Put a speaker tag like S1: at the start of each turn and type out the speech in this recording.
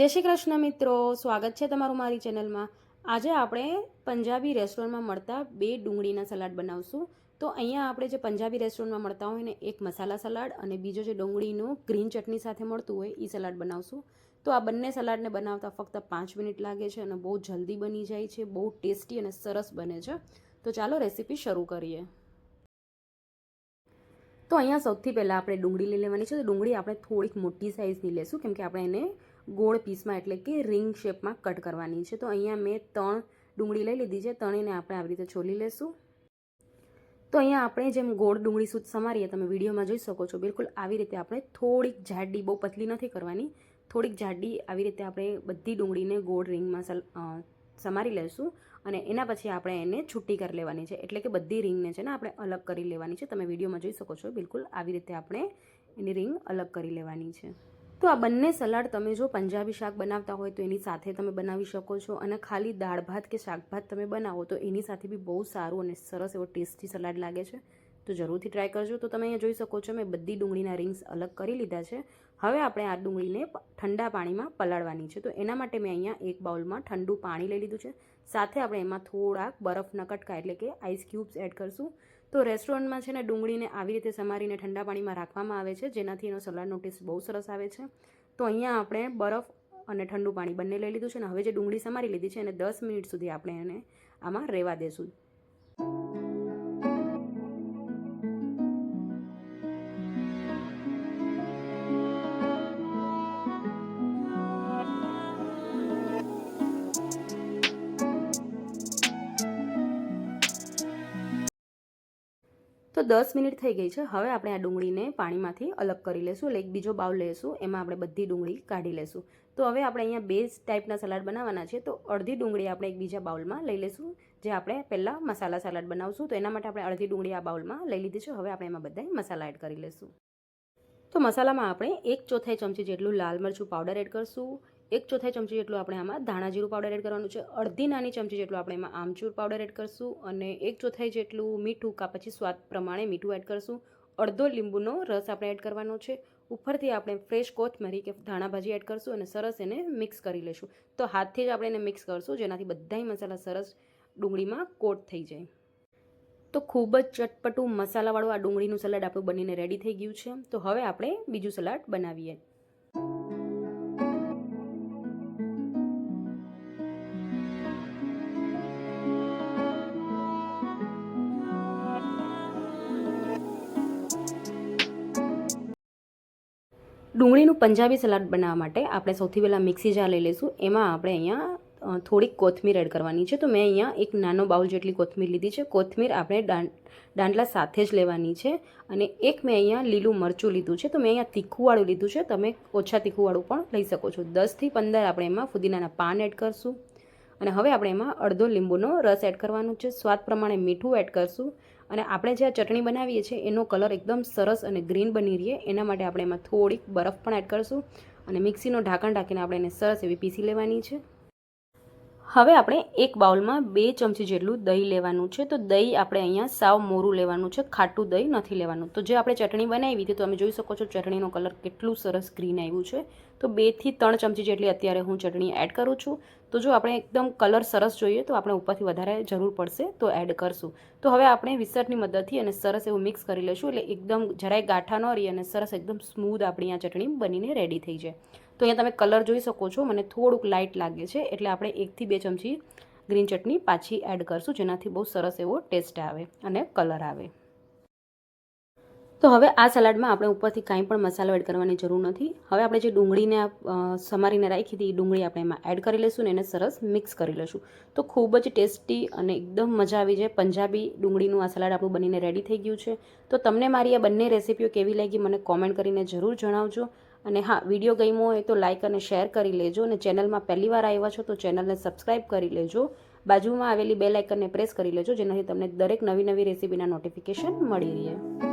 S1: જય શ્રી કૃષ્ણ મિત્રો, સ્વાગત છે તમારું મારી ચેનલમાં. આજે આપણે પંજાબી રેસ્ટોરન્ટમાં મળતા બે ડુંગળીના સલાડ બનાવશું. તો અહીંયા આપણે જે પંજાબી રેસ્ટોરન્ટમાં મળતા હોય ને, એક મસાલા સલાડ અને બીજો જે ડુંગળીનું ગ્રીન ચટણી સાથે મળતું હોય એ સલાડ બનાવશું. તો આ બંને સલાડને બનાવતા ફક્ત પાંચ મિનિટ લાગે છે અને બહુ જલ્દી બની જાય છે, બહુ ટેસ્ટી અને સરસ બને છે. તો ચાલો રેસીપી શરૂ કરીએ. તો અહીંયા સૌથી પહેલાં આપણે ડુંગળી લઈ લેવાની છે. તો ડુંગળી આપણે થોડીક મોટી સાઇઝની લેશું, કેમ કે આપણે એને ગોળ પીસમાં એટલે કે રિંગ શેપમાં કટ કરવાની છે. તો અહીંયા મેં ત્રણ ડુંગળી લઈ લીધી છે. ત્રણેયને આપણે આવી રીતે છોલી લેશું. તો અહીંયા આપણે જેમ ગોળ ડુંગળી સૂત સમારીએ, તમે વિડીયોમાં જોઈ શકો છો. બિલકુલ આવી રીતે આપણે થોડીક જાડી, બહુ પતલી નથી કરવાની, થોડીક જાડી આવી રીતે આપણે બધી ડુંગળીને ગોળ રિંગમાં સમારી લઈશું અને એના પછી આપણે એને છૂટી કરી લેવાની છે. એટલે કે બધી રિંગને છે ને આપણે અલગ કરી લેવાની છે. તમે વિડીયોમાં જોઈ શકો છો. બિલકુલ આવી રીતે આપણે એની રિંગ અલગ કરી લેવાની છે. તો આ બંને સલાડ તમે જો પંજાબી શાક બનાવતા હોય તો એની સાથે તમે બનાવી શકો છો અને ખાલી દાળ ભાત કે શાક ભાત તમે બનાવો તો એની સાથે બી બહુ સારું અને સરસ એવો ટેસ્ટી સલાડ લાગે છે. તો જરૂરથી ટ્રાય કરજો. તો તમે અહીંયા જોઈ શકો છો મેં બધી ડુંગળીના રિંગ્સ અલગ કરી લીધા છે. હવે આપણે આ ડુંગળીને ઠંડા પાણીમાં પલાળવાની છે. તો એના માટે મેં અહીંયા એક બાઉલમાં ઠંડુ પાણી લઈ લીધું છે. સાથે આપણે એમાં થોડાક બરફના કટકા એટલે કે આઈસ ક્યુબ્સ એડ કરશું. તો રેસ્ટોરન્ટમાં છે ને ડુંગળીને આવી રીતે સમારીને ઠંડા પાણીમાં રાખવામાં આવે છે, જેનાથી એનો સલાડ નોટિસ બહુ સરસ આવે છે. તો અહીંયા આપણે બરફ અને ઠંડુ પાણી બંને લઈ લીધું છે ને હવે જે ડુંગળી સમારી લીધી છે એને દસ મિનિટ સુધી આપણે એને આમાં રહેવા દેશું. તો દસ મિનિટ થઈ ગઈ છે. હવે આપણે આ ડુંગળીને પાણીમાંથી અલગ કરી લેશું, એટલે એક બીજો બાઉલ લઈશું એમાં આપણે બધી ડુંગળી કાઢી લેશું. તો હવે આપણે અહીંયા બે ટાઈપના સલાડ બનાવવાના છે. તો અડધી ડુંગળી આપણે એક બીજા બાઉલમાં લઈ લેશું, જે આપણે પહેલાં મસાલા સલાડ બનાવશું. તો એના માટે આપણે અડધી ડુંગળી આ બાઉલમાં લઈ લીધી છે. હવે આપણે એમાં બધા મસાલા એડ કરી લેશું. તો મસાલામાં આપણે એક ચોથાઈ ચમચી જેટલું લાલ મરચું પાવડર એડ કરશું એક ચોથાઈ ચમચી જેટલું આપણે આમાં ધાણા જીરું પાવડર એડ કરવાનું છે. અડધી નાની ચમચી જેટલું આપણે એમાં આમચૂર પાવડર એડ કરશું અને એક ચોથાઈ જેટલું મીઠું, કા પછી સ્વાદ પ્રમાણે મીઠું એડ કરશું. અડધો લીંબુનો રસ આપણે એડ કરવાનો છે. ઉપરથી આપણે ફ્રેશ કોથમરી કે ધાણા ભાજી એડ કરશું અને સરસ એને મિક્સ કરી લઈશું. તો હાથથી જ આપણે એને મિક્સ કરશું, જેનાથી બધાય મસાલા સરસ ડુંગળીમાં કોટ થઈ જાય. તો ખૂબ જ ચટપટું મસાલાવાળું આ ડુંગળીનું સલાડ આપણું બનીને રેડી થઈ ગયું છે. તો હવે આપણે બીજું સલાડ બનાવીએ. ડુંગળીનું પંજાબી સલાડ બનાવવા માટે આપણે સૌથી પહેલાં મિક્સી જાર લઈ લઈશું. એમાં આપણે અહીંયા થોડીક કોથમીર એડ કરવાની છે. તો મેં અહીંયા એક નાનો બાઉલ જેટલી કોથમીર લીધી છે. કોથમીર આપણે દાંડલા સાથે જ લેવાની છે. અને એક મેં અહીંયા લીલું મરચું લીધું છે. તો મેં અહીંયા તીખુંવાળું લીધું છે. તમે ઓછા તીખુંવાળું પણ લઈ શકો છો. દસથી પંદર આપણે એમાં ફુદીનાના પાન એડ કરશું. અને હવે આપણે એમાં અડધો લીંબુનો રસ એડ કરવાનો છે. સ્વાદ પ્રમાણે મીઠું એડ કરશું. અને આપણે જે આ ચટણી બનાવીએ છીએ, એનો કલર એકદમ સરસ અને ગ્રીન બની રહીએ એના માટે આપણે એમાં થોડીક બરફ પણ એડ કરીશું અને મિક્સીનો ઢાંકણ ઢાંકીને આપણે એને સરસ એવી પીસી લેવાની છે. હવે આપણે એક બાઉલમાં બે ચમચી જેટલું દહીં લેવાનું છે. તો દહીં આપણે અહીંયા સાવ મોરું લેવાનું છે. ખાટું દહીં નથી લેવાનું. તો જે આપણે ચટણી બનાવી હતી, તો તમે જોઈ શકો છો ચટણીનો કલર કેટલું સરસ ગ્રીન આવ્યું છે. તો બેથી ત્રણ ચમચી જેટલી અત્યારે હું ચટણી એડ કરું છું. તો જો આપણે એકદમ કલર સરસ જોઈએ, તો આપણે ઉપરથી વધારે જરૂર પડશે તો એડ કરશું. તો હવે આપણે વિસરની મદદથી અને સરસ એવું મિક્સ કરી લઈશું. એટલે એકદમ જરાય ગાંઠા ન રહી અને સરસ એકદમ સ્મૂધ આપણી આ ચટણી બનીને રેડી થઈ જાય. તો અહીંયા તમે કલર જોઈ શકો છો. મને થોડુંક લાઇટ લાગે છે, એટલે આપણે એકથી બે ચમચી ગ્રીન ચટણી પાછી એડ કરશું, જેનાથી બહુ સરસ એવો ટેસ્ટ આવે અને કલર આવે. તો હવે આ સલાડમાં આપણે ઉપરથી કાંઈ પણ મસાલો એડ કરવાની જરૂર નથી. હવે આપણે જે ડુંગળીને સમારીને રાખી હતી, એ ડુંગળી આપણે એમાં એડ કરી લઈશું ને એને સરસ મિક્સ કરી લઈશું. તો ખૂબ જ ટેસ્ટી અને એકદમ મજા આવી જાય. પંજાબી ડુંગળીનું આ સલાડ આપણું બનીને રેડી થઈ ગયું છે. તો તમને મારી આ બંને રેસીપીઓ કેવી લાગી, મને કોમેન્ટ કરીને જરૂર જણાવજો. અને હા વીડિયો ગમ્યો હોય તો લાઇક અને શેર કરી લેજો અને ચેનલમાં પહેલી વાર આવ્યા છો તો ચેનલને સબસ્ક્રાઈબ કરી લેજો. બાજુમાં આવેલી બે લાઇકનને પ્રેસ કરી લેજો જેનાથી તમને દરેક નવી નવી રેસીપીના નોટિફિકેશન મળી રહે.